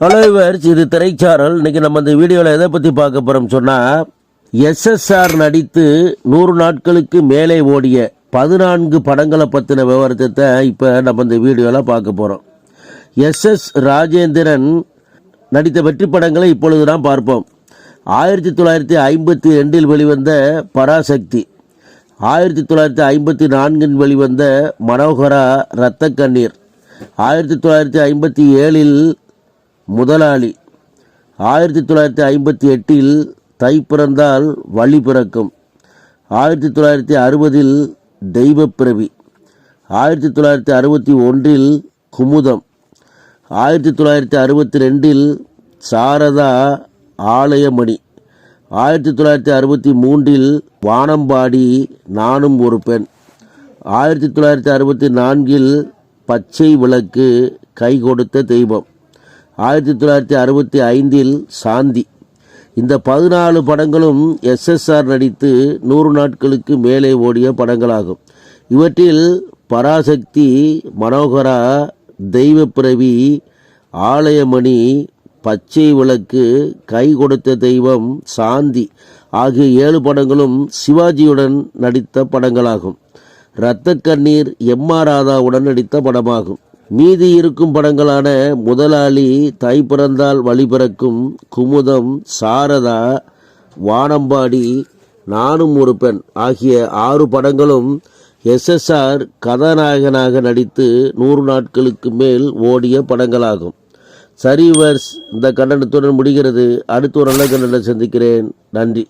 Hello இவர்ஸ் இது திரைச்சாரல். இன்னைக்கு நம்ம இந்த வீடியோவில் எதை பற்றி பார்க்க போகிறோம் சொன்னால் எஸ்எஸ்ஆர் நடித்து நூறு நாட்களுக்கு மேலே ஓடிய பதினான்கு படங்களை பற்றின விவரத்தை இப்போ நம்ம இந்த வீடியோவில் பார்க்க போகிறோம் எஸ்எஸ் ராஜேந்திரன் நடித்த வெற்றி படங்களை இப்பொழுது நாம் பார்ப்போம். ஆயிரத்தி தொள்ளாயிரத்தி ஐம்பத்தி ரெண்டில் வெளிவந்த பராசக்தி ஆயிரத்தி தொள்ளாயிரத்தி ஐம்பத்தி நான்கில் வெளிவந்த மனோகரா இரத்த கண்ணீர் ஆயிரத்தி தொள்ளாயிரத்தி ஐம்பத்தி ஏழில் முதலாளி. ஆயிரத்தி தொள்ளாயிரத்தி ஐம்பத்தி எட்டில் தை பிறந்தால் வழி பிறக்கும். ஆயிரத்தி தொள்ளாயிரத்தி அறுபதில் தெய்வப்பிரவி ஆயிரத்தி தொள்ளாயிரத்தி அறுபத்தி ஒன்றில் குமுதம். ஆயிரத்தி தொள்ளாயிரத்தி அறுபத்தி ரெண்டில் சாரதா ஆலயமணி. ஆயிரத்தி தொள்ளாயிரத்தி அறுபத்தி மூன்றில் வானம்பாடி நானும் ஒரு பெண். ஆயிரத்தி தொள்ளாயிரத்தி அறுபத்தி நான்கில் பச்சை விளக்கு கை கொடுத்த தெய்வம். ஆயிரத்தி தொள்ளாயிரத்தி அறுபத்தி ஐந்தில் சாந்தி. இந்த பதினாலு படங்களும் எஸ்எஸ்ஆர் நடித்து நூறு நாட்களுக்கு மேலே ஓடிய படங்களாகும். இவற்றில் பராசக்தி மனோகரா தெய்வப்பிரவி ஆலயமணி பச்சை விளக்கு கை கொடுத்த தெய்வம் சாந்தி ஆகிய ஏழு படங்களும் சிவாஜியுடன் நடித்த படங்களாகும். இரத்த கண்ணீர் எம் ஆர் ராதாவுடன் நடித்த படமாகும். மீதி இருக்கும் படங்களான முதலாளி தை பிறந்தால் வழிபிறக்கும் குமுதம் சாரதா வானம்பாடி நானும் ஒரு பெண் ஆகிய ஆறு படங்களும் எஸ்எஸ்ஆர் கதாநாயகனாக நடித்து நூறு நாட்களுக்கு மேல் ஓடிய படங்களாகும். சரி வர்ஸ் இந்த கண்டனத்துடன் முடிகிறது. அடுத்த ஒரு நல்ல கண்டனம் சந்திக்கிறேன். நன்றி.